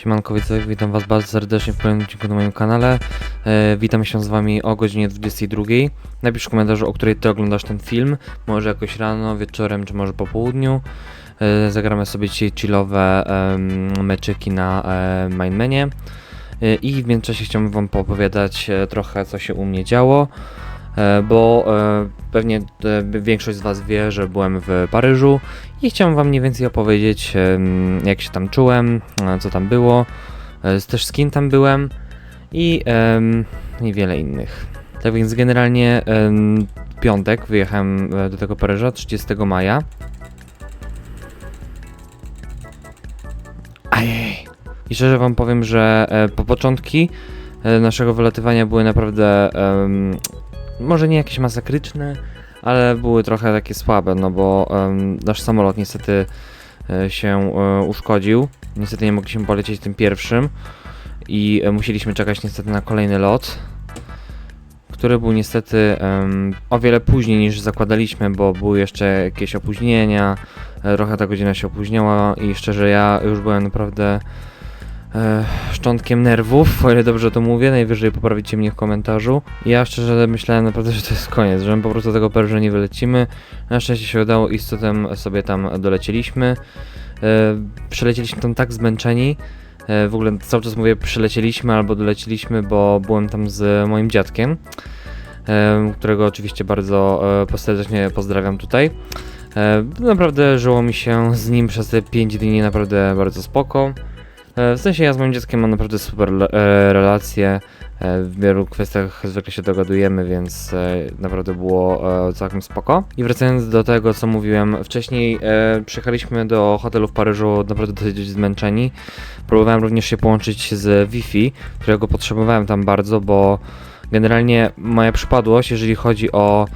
Siemanko witam was bardzo serdecznie w kolejnym odcinku na moim kanale. E, witam się z wami o godzinie 22. Napisz w komentarzu, o której ty oglądasz ten film. Może jakoś rano, wieczorem, czy może po południu. E, zagramy sobie dzisiaj chillowe em, meczyki na e, mainmenie. E, I w międzyczasie chciałbym wam poopowiadać e, trochę, co się u mnie działo. E, bo e, pewnie e, większość z Was wie, że byłem w Paryżu i chciałem Wam mniej więcej opowiedzieć, jak się tam czułem, co tam było, też z kim tam byłem i, i wiele innych. Tak więc generalnie w piątek wyjechałem do tego Paryża 30 maja. Ajej. I szczerze Wam powiem, że po początki naszego wylatywania były naprawdę może nie jakieś masakryczne, ale były trochę takie słabe, no bo em, nasz samolot niestety e, się e, uszkodził. Niestety nie mogliśmy polecieć tym pierwszym i e, musieliśmy czekać niestety na kolejny lot, który był niestety em, o wiele później niż zakładaliśmy, bo były jeszcze jakieś opóźnienia, trochę ta godzina się opóźniała i szczerze ja już byłem naprawdę e, szczątkiem nerwów, o ile dobrze to mówię, najwyżej poprawicie mnie w komentarzu. Ja szczerze myślałem naprawdę, że to jest koniec, że my po prostu tego Paryża nie wylecimy. Na szczęście się udało i z cutem sobie tam dolecieliśmy. E, przylecieliśmy tam tak zmęczeni, e, w ogóle cały czas mówię przylecieliśmy albo dolecieliśmy, bo byłem tam z moim dziadkiem, e, którego oczywiście bardzo e, serdecznie pozdrawiam tutaj. E, Naprawdę żyło mi się z nim przez te 5 dni naprawdę bardzo spoko. E, W sensie ja z moim dzieckiem mam naprawdę super e, relacje. E, W wielu kwestiach zwykle się dogadujemy, więc naprawdę było całkiem spoko. I wracając do tego, co mówiłem wcześniej, przyjechaliśmy do hotelu w Paryżu naprawdę dosyć zmęczeni. Próbowałem również się połączyć z Wi-Fi, którego potrzebowałem tam bardzo, bo generalnie moja przypadłość, jeżeli chodzi o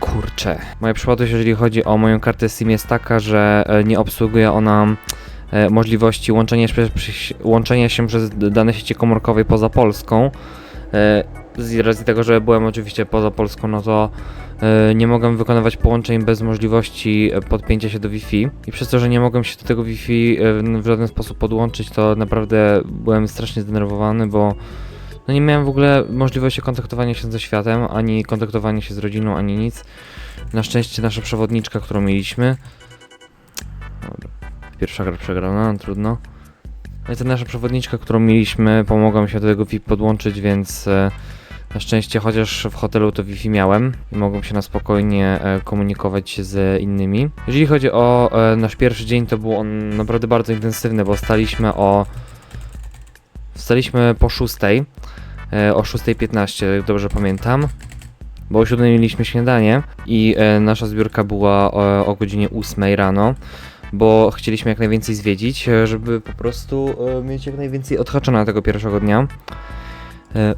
Kurczę. Moja przypadłość, jeżeli chodzi o moją kartę SIM jest taka, że nie obsługuje ona możliwości łączenia łączenia się przez dane sieci komórkowej poza Polską. E, Z racji tego, że byłem oczywiście poza Polską, no to e, nie mogłem wykonywać połączeń bez możliwości e, podpięcia się do Wi-Fi. I przez to, że nie mogłem się do tego Wi-Fi e, w żaden sposób podłączyć, to naprawdę byłem strasznie zdenerwowany, bo no nie miałem w ogóle możliwości kontaktowania się ze światem, ani kontaktowania się z rodziną, ani nic. Na szczęście nasza przewodniczka, którą mieliśmy. Pierwsza gra przegrana, no trudno. No i ta nasza przewodniczka, którą mieliśmy, pomogła mi się do tego Wi-Fi podłączyć, więc e, na szczęście chociaż w hotelu to Wi-Fi miałem i mogłem się na spokojnie e, komunikować z innymi. Jeżeli chodzi o e, nasz pierwszy dzień, to był on naprawdę bardzo intensywny, bo staliśmy o Wstaliśmy po 6, e, o 6.15, jak dobrze pamiętam. Bo o 7 mieliśmy śniadanie i nasza zbiórka była o godzinie 8 rano, bo chcieliśmy jak najwięcej zwiedzić, e, żeby po prostu e, mieć jak najwięcej odhaczona tego pierwszego dnia. E,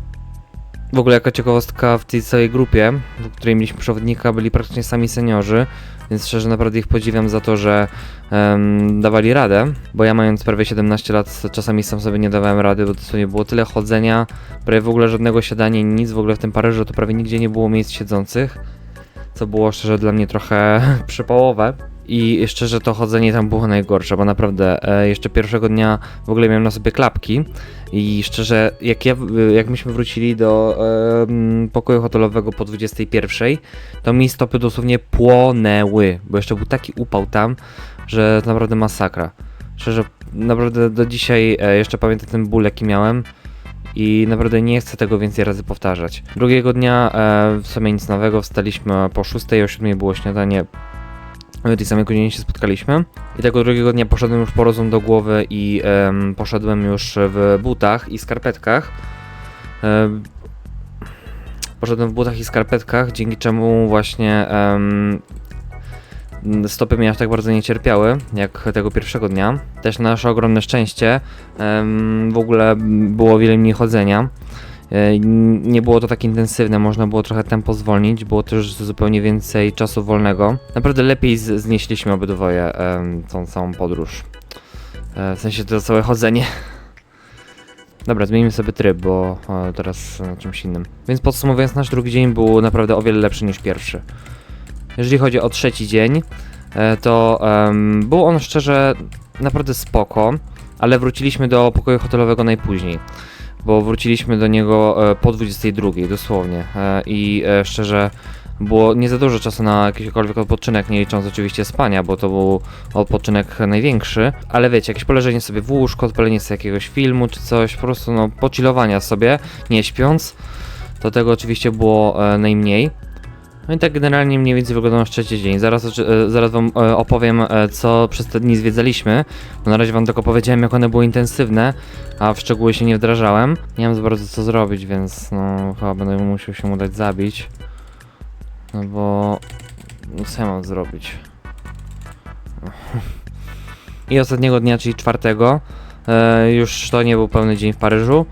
w ogóle jako ciekawostka w tej całej grupie, w której mieliśmy przewodnika, byli praktycznie sami seniorzy, więc szczerze naprawdę ich podziwiam za to, że em, dawali radę, bo ja mając prawie 17 lat czasami sam sobie nie dawałem rady, bo dosłownie było tyle chodzenia, prawie w ogóle żadnego siadania, nic w ogóle w tym Paryżu, to prawie nigdzie nie było miejsc siedzących, co było szczerze dla mnie trochę przypałowe. I szczerze to chodzenie tam było najgorsze, bo naprawdę e, jeszcze pierwszego dnia w ogóle miałem na sobie klapki i szczerze jak ja, jak myśmy wrócili do em, pokoju hotelowego po 21, to mi stopy dosłownie płonęły, bo jeszcze był taki upał tam, że naprawdę masakra. Szczerze, naprawdę do dzisiaj e, jeszcze pamiętam ten ból jaki miałem i naprawdę nie chcę tego więcej razy powtarzać. Drugiego dnia e, w sumie nic nowego, wstaliśmy po 6, o 7 było śniadanie, o tej samej godzinie się spotkaliśmy. I tego drugiego dnia poszedłem już po rozum do głowy i em, poszedłem już w butach i skarpetkach. Em, poszedłem w butach i skarpetkach, dzięki czemu właśnie stopy mnie aż tak bardzo nie cierpiały, jak tego pierwszego dnia. Też na nasze ogromne szczęście w ogóle było wiele mniej chodzenia. E, Nie było to tak intensywne, można było trochę tempo zwolnić, było też zupełnie więcej czasu wolnego. Naprawdę lepiej znieśliśmy obydwoje tą całą podróż. E, W sensie to całe chodzenie. Dobra, zmienimy sobie tryb, bo e, teraz na czymś innym. Więc podsumowując, nasz drugi dzień był naprawdę o wiele lepszy niż pierwszy. Jeżeli chodzi o trzeci dzień, to był on szczerze naprawdę spoko. ale wróciliśmy do pokoju hotelowego najpóźniej. Bo wróciliśmy do niego e, po 22, dosłownie. E, I e, szczerze, było nie za dużo czasu na jakikolwiek odpoczynek, nie licząc oczywiście spania, bo to był odpoczynek największy. Ale wiecie, jakieś poleżenie sobie w łóżku, odpalenie sobie jakiegoś filmu czy coś, po prostu no, pochillowania sobie, nie śpiąc. To tego oczywiście było najmniej. No i tak generalnie mniej więcej wyglądał nasz trzeci dzień. Zaraz, e, zaraz wam e, opowiem, e, co przez te dni zwiedzaliśmy. Bo na razie wam tylko powiedziałem, jak one były intensywne, a w szczegóły się nie wdrażałem. Nie mam za bardzo co zrobić, więc no chyba będę musiał się udać zabić. No bo... No co ja mam zrobić? I ostatniego dnia, czyli czwartego, już to nie był pełny dzień w Paryżu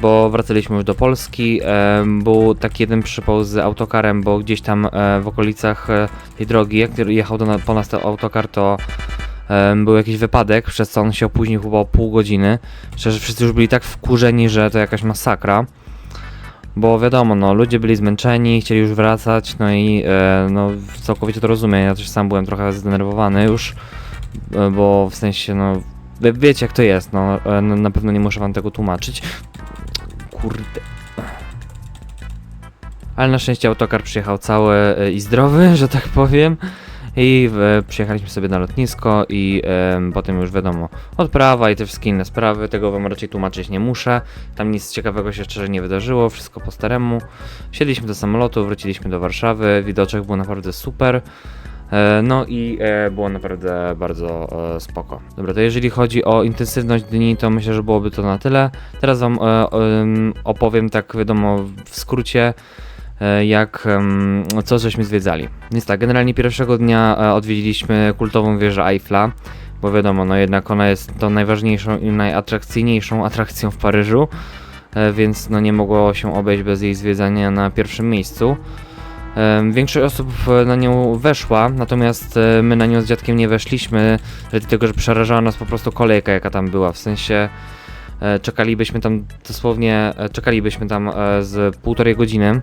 bo wracaliśmy już do Polski. Był taki jeden przypał z autokarem, bo gdzieś tam e, w okolicach e, tej drogi, jak jechał do, po nas ten autokar, to był jakiś wypadek, przez co on się opóźnił chyba o pół godziny. Szczerze, wszyscy już byli tak wkurzeni, że to jakaś masakra. Bo wiadomo, no, ludzie byli zmęczeni, chcieli już wracać, no i e, no, całkowicie to rozumiem. Ja też sam byłem trochę zdenerwowany już, bo w sensie, no, wie- wiecie jak to jest, no, na pewno nie muszę wam tego tłumaczyć. Kurde. Ale na szczęście autokar przyjechał cały e, i zdrowy, że tak powiem. I e, przyjechaliśmy sobie na lotnisko i em, potem już wiadomo, odprawa i te wszystkie inne sprawy, tego wam raczej tłumaczyć nie muszę. Tam nic ciekawego się szczerze nie wydarzyło, wszystko po staremu. Siedliśmy do samolotu, wróciliśmy do Warszawy, widoczek był naprawdę super. E, No i e, było naprawdę bardzo e, spoko. Dobra, to jeżeli chodzi o intensywność dni, to myślę, że byłoby to na tyle. Teraz wam em, opowiem tak wiadomo w skrócie, jak co żeśmy zwiedzali. Więc tak, generalnie pierwszego dnia odwiedziliśmy kultową wieżę Eiffla, bo wiadomo, no jednak ona jest tą najważniejszą i najatrakcyjniejszą atrakcją w Paryżu, więc no nie mogło się obejść bez jej zwiedzania na pierwszym miejscu. Większość osób e, na nią weszła, natomiast e, my na nią z dziadkiem nie weszliśmy, dlatego że przerażała nas po prostu kolejka, jaka tam była. W sensie e, czekalibyśmy tam dosłownie, czekalibyśmy tam z półtorej godziny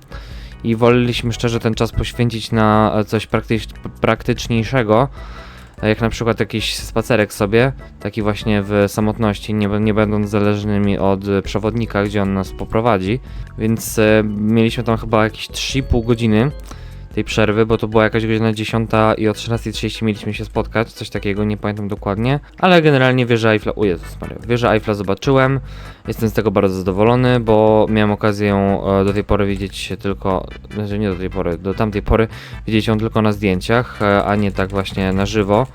i woleliśmy szczerze ten czas poświęcić na coś praktycz, praktyczniejszego, jak na przykład jakiś spacerek sobie, taki właśnie w samotności, nie, nie będąc zależnymi od e, przewodnika, gdzie on nas poprowadzi. Więc e, mieliśmy tam chyba jakieś 3,5 godziny tej przerwy, bo to była jakaś godzina 10 i o 13.30 mieliśmy się spotkać, coś takiego, nie pamiętam dokładnie, ale generalnie wieża Eiffla, o Jezus Maria, wieża Eiffla zobaczyłem, jestem z tego bardzo zadowolony, bo miałem okazję ją e, do tej pory widzieć tylko, znaczy nie do tej pory, do tamtej pory widzieć ją tylko na zdjęciach, e, a nie tak właśnie na żywo,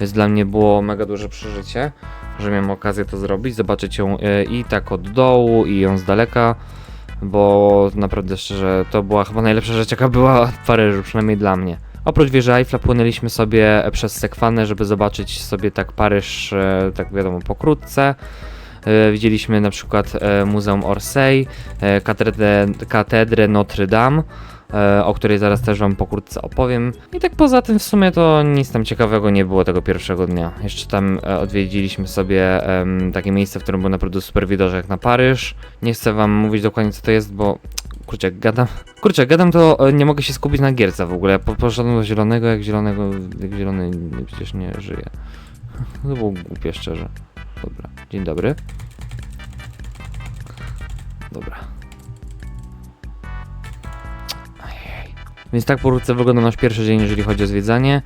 więc dla mnie było mega duże przeżycie, że miałem okazję to zrobić, zobaczyć ją e, i tak od dołu i ją z daleka, bo naprawdę szczerze to była chyba najlepsza rzecz jaka była w Paryżu, przynajmniej dla mnie. Oprócz wieży Eiffla płynęliśmy sobie przez Sekwanę, żeby zobaczyć sobie tak Paryż, e, tak wiadomo, pokrótce. E, Widzieliśmy na przykład e, Muzeum Orsay, e, katedrę, katedrę Notre Dame, e, o której zaraz też wam pokrótce opowiem. I tak poza tym w sumie to nic tam ciekawego nie było tego pierwszego dnia. Jeszcze tam e, odwiedziliśmy sobie takie miejsce, w którym był naprawdę super widoczek na Paryż. Nie chcę wam mówić dokładnie co to jest, bo kurczę, gadam, kurczę, gadam to e, nie mogę się skupić na gierce w ogóle. Po, poszedłem do zielonego, jak zielonego, jak zielony przecież nie żyje. To było głupie szczerze. Dobra, dzień dobry. Dobra. Więc tak pokrótce wygląda nasz pierwszy dzień, jeżeli chodzi o zwiedzanie.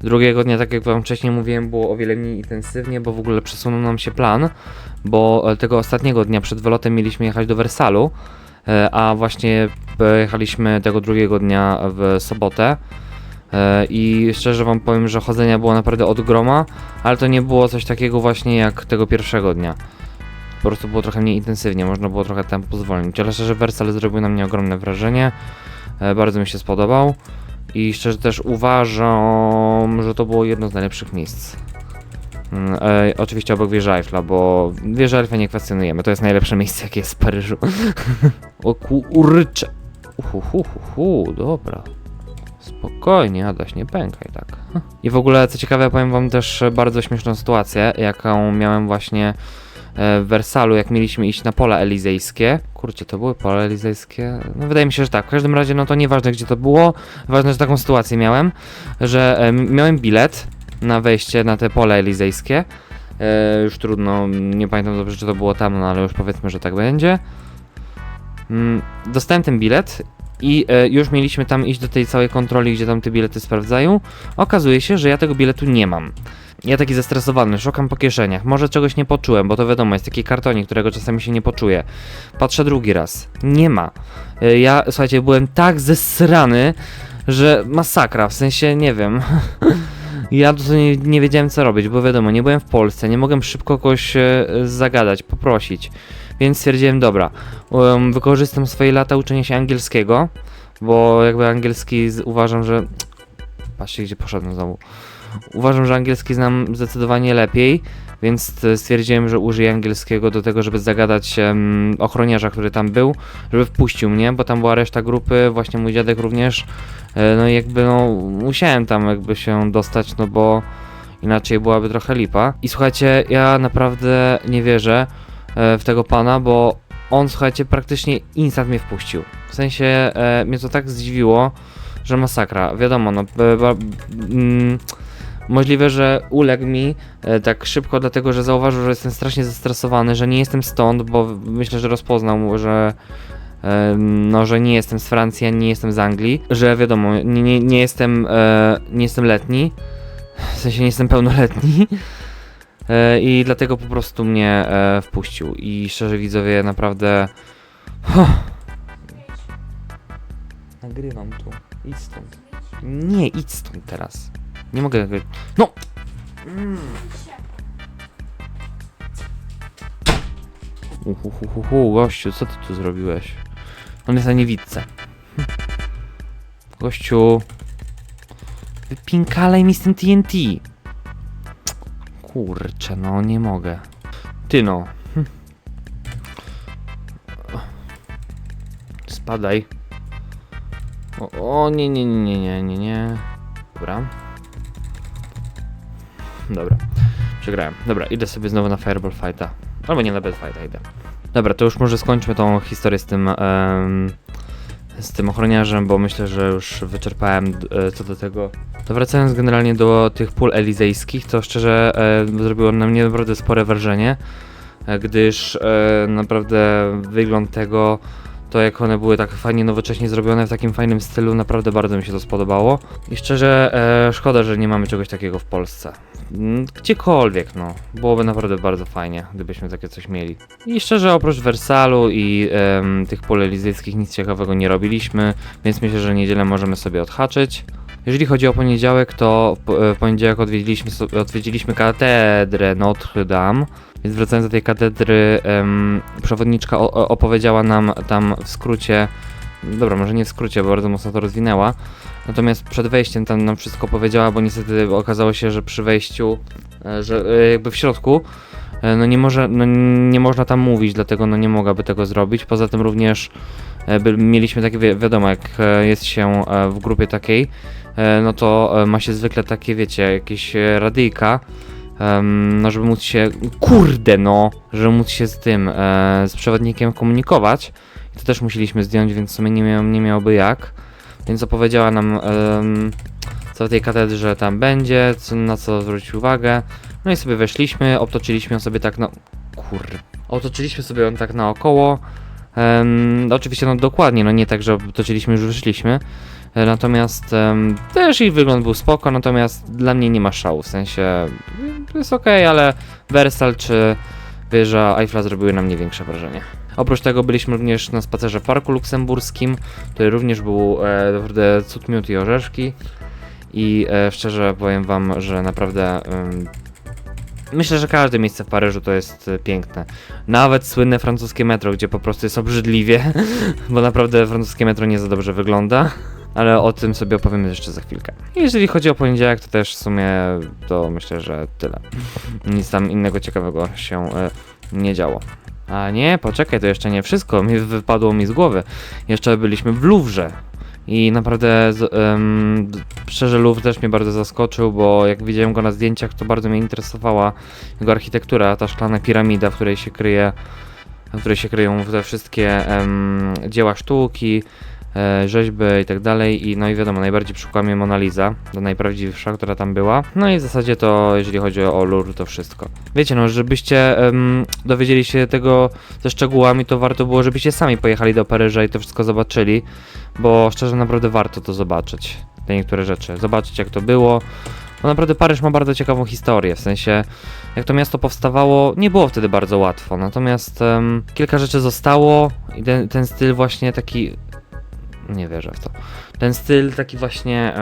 Drugiego dnia, tak jak wam wcześniej mówiłem, było o wiele mniej intensywnie, bo w ogóle przesunął nam się plan, bo e, tego ostatniego dnia przed wylotem mieliśmy jechać do Wersalu, e, a właśnie pojechaliśmy tego drugiego dnia w sobotę. E, I szczerze wam powiem, że chodzenia było naprawdę od groma, ale to nie było coś takiego właśnie jak tego pierwszego dnia. Po prostu było trochę mniej intensywnie, można było trochę tempo zwolnić, ale szczerze Wersal zrobił na mnie ogromne wrażenie. E, Bardzo mi się spodobał i szczerze też uważam, że to było jedno z najlepszych miejsc. Mm, E, oczywiście obok wieży Eiffla, bo wieżę Eiffla nie kwestionujemy, to jest najlepsze miejsce jakie jest w Paryżu. o kurcze. Uhuhuhu, dobra. Spokojnie, Adaś, nie pękaj tak. I w ogóle, co ciekawe, powiem wam też bardzo śmieszną sytuację, jaką miałem właśnie w Wersalu, jak mieliśmy iść na pola elizejskie. Kurczę, to były pola elizejskie? No wydaje mi się, że tak. W każdym razie, no to nieważne gdzie to było. Ważne, że taką sytuację miałem, że e, miałem bilet na wejście na te pole elizejskie. E, już trudno, nie pamiętam dobrze, czy to było tam, no ale już powiedzmy, że tak będzie. Mm, dostałem ten bilet i e, już mieliśmy tam iść do tej całej kontroli, gdzie tam te bilety sprawdzają. Okazuje się, że ja tego biletu nie mam. Ja taki zestresowany, szukam po kieszeniach. Może czegoś nie poczułem, bo to wiadomo, jest taki kartonik, którego czasami się nie poczuje. Patrzę drugi raz. Nie ma. E, Ja, słuchajcie, byłem tak zesrany, że masakra, w sensie, nie wiem. Ja dosłownie nie wiedziałem co robić, bo wiadomo, nie byłem w Polsce, nie mogłem szybko kogoś e, zagadać, poprosić. Więc stwierdziłem, dobra, um, wykorzystam swoje lata uczenia się angielskiego, bo jakby angielski z, uważam, że... Patrzcie, gdzie poszedłem znowu. Uważam, że angielski znam zdecydowanie lepiej, więc t- stwierdziłem, że użyję angielskiego do tego, żeby zagadać em, ochroniarza, który tam był, żeby wpuścił mnie, bo tam była reszta grupy, właśnie mój dziadek również. E, No i jakby no, musiałem tam jakby się dostać, no bo inaczej byłaby trochę lipa. I słuchajcie, ja naprawdę nie wierzę e, w tego pana, bo on, słuchajcie, praktycznie instant mnie wpuścił. W sensie e, mnie to tak zdziwiło, że masakra. Wiadomo, no, b, b, mm, możliwe, że uległ mi e, tak szybko, dlatego że zauważył, że jestem strasznie zestresowany, że nie jestem stąd, bo myślę, że rozpoznał, że e, no, że nie jestem z Francji, ani nie jestem z Anglii, że wiadomo, nie, nie, nie jestem, e, nie jestem letni, w sensie nie jestem pełnoletni i dlatego po prostu mnie e, wpuścił i szczerze widzowie, naprawdę Huh. Nagrywam tu, idź stąd. Nie, idź stąd teraz. Nie mogę nagrywać. No! Mm. Gościu, co ty tu zrobiłeś? On jest na niewidce. Gościu. Wypinkalej mi z tym TNT. Kurczę, no nie mogę. Ty no. Spadaj. O, o nie, nie, nie, nie, nie, nie. Dobra. Dobra. Przegrałem. Dobra, idę sobie znowu na Fireball Fighta. Albo nie na Bad Fighta idę. Dobra, to już może skończmy tą historię z tym, em, z tym ochroniarzem, bo myślę, że już wyczerpałem e, co do tego. To wracając generalnie do tych pól elizejskich, to szczerze e, zrobiło na mnie naprawdę spore wrażenie, e, gdyż e, naprawdę wygląd tego, to jak one były tak fajnie nowocześnie zrobione w takim fajnym stylu, naprawdę bardzo mi się to spodobało. I szczerze, e, szkoda, że nie mamy czegoś takiego w Polsce. Mm, Gdziekolwiek, no. Byłoby naprawdę bardzo fajnie, gdybyśmy takie coś mieli. I szczerze, oprócz Wersalu i em, tych pól elizejskich nic ciekawego nie robiliśmy, więc myślę, że niedzielę możemy sobie odhaczyć. Jeżeli chodzi o poniedziałek, to e, w poniedziałek odwiedziliśmy, odwiedziliśmy katedrę Notre Dame. Więc wracając do tej katedry, przewodniczka opowiedziała nam tam w skrócie, dobra, może nie w skrócie, bo bardzo mocno to rozwinęła, natomiast przed wejściem tam nam wszystko powiedziała, bo niestety okazało się, że przy wejściu, e, że e, jakby w środku, no nie, może, no nie można tam mówić, dlatego no nie mogłaby tego zrobić. Poza tym również mieliśmy takie, wi- wiadomo, jak jest się w grupie takiej, no to e, ma się zwykle takie, wiecie, jakieś e, radyjka, no żeby móc się, kurde no, żeby móc się z tym, e, z przewodnikiem komunikować. To też musieliśmy zdjąć, więc w sumie nie, miał, nie miałoby jak. Więc opowiedziała nam, co w tej katedrze tam będzie, na co zwrócić uwagę. No i sobie weszliśmy, obtoczyliśmy ją sobie tak na... Kur... Otoczyliśmy sobie ją tak naokoło. No oczywiście no dokładnie, no nie tak, że obtoczyliśmy, już wyszliśmy. Natomiast też jej wygląd był spoko, natomiast dla mnie nie ma szału, w sensie jest okej, ale Versal czy wieża Eiffla zrobiły na mnie większe wrażenie. Oprócz tego byliśmy również na spacerze w Parku Luksemburskim, który również był e, naprawdę cud miód i orzeszki i e, szczerze powiem wam, że naprawdę myślę, że każde miejsce w Paryżu to jest e, piękne. Nawet słynne francuskie metro, gdzie po prostu jest obrzydliwie, bo naprawdę francuskie metro nie za dobrze wygląda. Ale o tym sobie opowiemy jeszcze za chwilkę. Jeżeli chodzi o poniedziałek, to też w sumie to myślę, że tyle. Nic tam innego ciekawego się e, nie działo. A nie, poczekaj, to jeszcze nie wszystko. Mi wypadło mi z głowy. Jeszcze byliśmy w Louvre. I naprawdę, d- szczerze, Louvre też mnie bardzo zaskoczył, bo jak widziałem go na zdjęciach, to bardzo mnie interesowała jego architektura, ta szklana piramida, w której się kryje, w której się kryją te wszystkie em, dzieła sztuki, rzeźby i tak dalej i no i wiadomo, najbardziej przykuła mnie Mona Lisa, to najprawdziwsza, która tam była. No i w zasadzie to, jeżeli chodzi o lore, to wszystko. Wiecie, no, żebyście em, dowiedzieli się tego ze szczegółami, to warto było, żebyście sami pojechali do Paryża i to wszystko zobaczyli, bo szczerze naprawdę warto to zobaczyć, te niektóre rzeczy, zobaczyć jak to było, bo naprawdę Paryż ma bardzo ciekawą historię, w sensie jak to miasto powstawało, nie było wtedy bardzo łatwo, natomiast em, kilka rzeczy zostało i ten, ten styl właśnie taki, nie wierzę w to, ten styl taki właśnie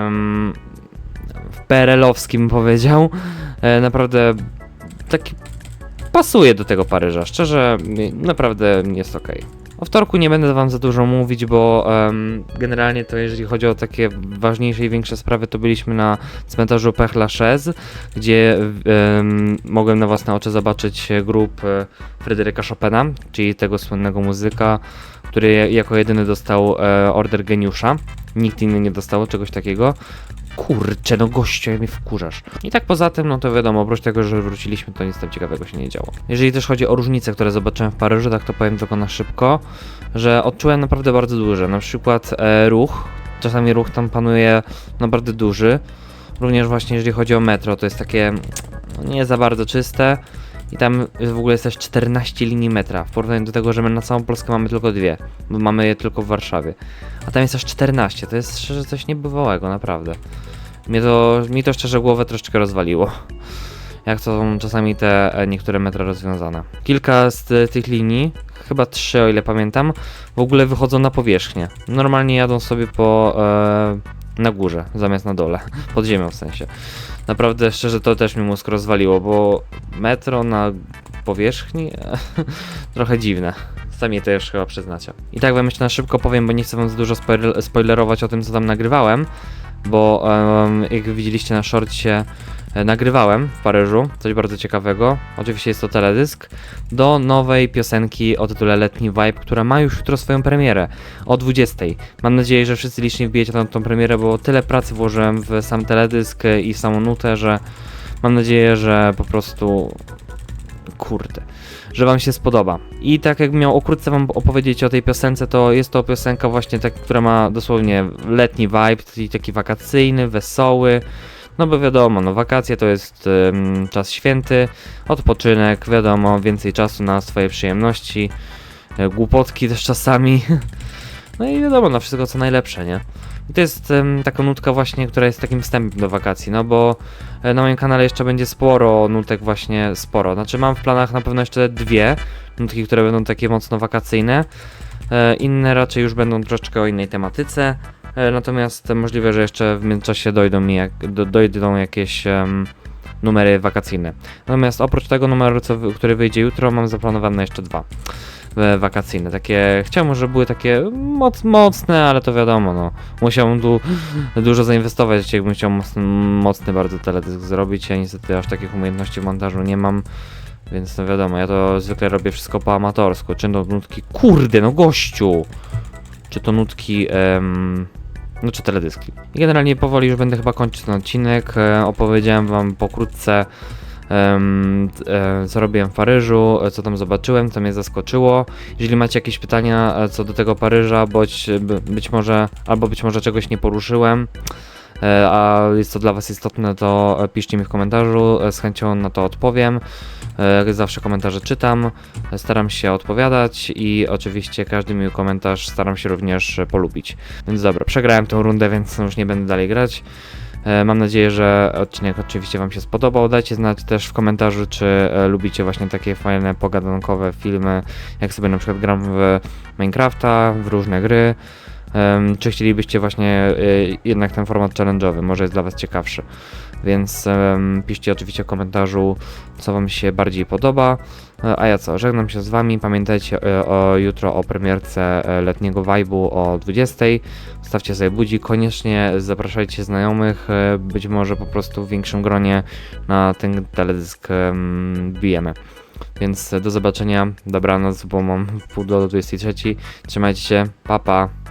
w PRL-owskim powiedział, e, naprawdę taki pasuje do tego Paryża, szczerze naprawdę jest ok. O wtorku nie będę wam za dużo mówić, bo em, generalnie to jeżeli chodzi o takie ważniejsze i większe sprawy, to byliśmy na cmentarzu Père Lachaise, gdzie em, mogłem na własne oczy zobaczyć grób e, Fryderyka Chopina, czyli tego słynnego muzyka, który jako jedyny dostał e, order geniusza. Nikt inny nie dostał czegoś takiego. Kurczę, no gościu, jak mnie wkurzasz. I tak poza tym, no to wiadomo, oprócz tego, że wróciliśmy, to nic tam ciekawego się nie działo. Jeżeli też chodzi o różnice, które zobaczyłem w Paryżu, tak to powiem tylko na szybko, że odczułem naprawdę bardzo duże. Na przykład e, ruch, czasami ruch tam panuje naprawdę duży. Również właśnie jeżeli chodzi o metro, to jest takie no, nie za bardzo czyste. I tam w ogóle jest też 14 linii metra, w porównaniu do tego, że my na całą Polskę mamy tylko dwie, bo mamy je tylko w Warszawie. A tam jest aż 14, to jest szczerze coś niebywałego, naprawdę. Mnie to, mi to szczerze głowę troszeczkę rozwaliło. Jak to są czasami te e, niektóre metra rozwiązane. Kilka z ty- tych linii, chyba trzy o ile pamiętam, w ogóle wychodzą na powierzchnię. Normalnie jadą sobie po e, na górze, zamiast na dole. Pod ziemią w sensie. Naprawdę szczerze to też mi mózg rozwaliło, bo metro na powierzchni trochę dziwne. Sami już chyba przyznacie. I tak wam jeszcze na szybko powiem, bo nie chcę wam za dużo spoil- spoilerować o tym, co tam nagrywałem, bo em, jak widzieliście na shortcie, e, nagrywałem w Paryżu coś bardzo ciekawego. Oczywiście jest to teledysk do nowej piosenki o tytule Letni Vibe, która ma już jutro swoją premierę o 20. Mam nadzieję, że wszyscy licznie wbijecie na tą premierę, bo tyle pracy włożyłem w sam teledysk i w samą nutę, że mam nadzieję, że po prostu kurde, że wam się spodoba. I tak jak miał okrótce wam opowiedzieć o tej piosence, to jest to piosenka właśnie tak, która ma dosłownie letni vibe, czyli taki wakacyjny, wesoły. No bo wiadomo, no wakacje to jest ym, czas święty, odpoczynek, wiadomo, więcej czasu na swoje przyjemności, e, głupotki też czasami. No i wiadomo, no wszystko co najlepsze, nie? I to jest ym, taka nutka właśnie, która jest takim wstępem do wakacji, no bo e, na moim kanale jeszcze będzie sporo nutek właśnie, sporo. Znaczy mam w planach na pewno jeszcze dwie nutki, które będą takie mocno wakacyjne. E, Inne raczej już będą troszeczkę o innej tematyce. E, Natomiast możliwe, że jeszcze w międzyczasie dojdą mi jak, do, dojdą jakieś em, numery wakacyjne. Natomiast oprócz tego numeru, co, który wyjdzie jutro, mam zaplanowane jeszcze dwa e, wakacyjne. Takie, chciałbym, żeby były takie moc, mocne, ale to wiadomo, no. Musiałbym tu dużo zainwestować, jakbym chciał mocny, mocny bardzo teledysk zrobić. Ja niestety aż takich umiejętności w montażu nie mam. Więc no wiadomo, ja to zwykle robię wszystko po amatorsku. Czy to nutki. Kurde, no gościu! Czy to nutki. em, no czy teledyski. Generalnie powoli już będę chyba kończyć ten odcinek. E, opowiedziałem wam pokrótce. e, co robiłem w Paryżu, e, co tam zobaczyłem, co mnie zaskoczyło. Jeżeli macie jakieś pytania co do tego Paryża, bądź by- być może, albo być może czegoś nie poruszyłem, a jest to dla Was istotne, to e, piszcie mi w komentarzu, e, z chęcią na to odpowiem. E, zawsze komentarze czytam, e, staram się odpowiadać i oczywiście każdy miły komentarz staram się również e, polubić. Więc dobra, przegrałem tę rundę, więc już nie będę dalej grać. E, Mam nadzieję, że odcinek oczywiście Wam się spodobał. Dajcie znać też w komentarzu, czy e, lubicie właśnie takie fajne, pogadankowe filmy, jak sobie na przykład gram w Minecrafta, w różne gry. Czy chcielibyście właśnie e, jednak ten format challenge'owy, może jest dla Was ciekawszy. Więc piszcie oczywiście w komentarzu, co Wam się bardziej podoba. E, A ja co, żegnam się z Wami. Pamiętajcie e, o jutro o premierce letniego vibe'u o 20. Stawcie sobie budzi, koniecznie zapraszajcie znajomych, być może po prostu w większym gronie na ten teledysk em, bijemy. Więc do zobaczenia, dobranoc, bo mam pół do 23. Trzymajcie się, pa pa.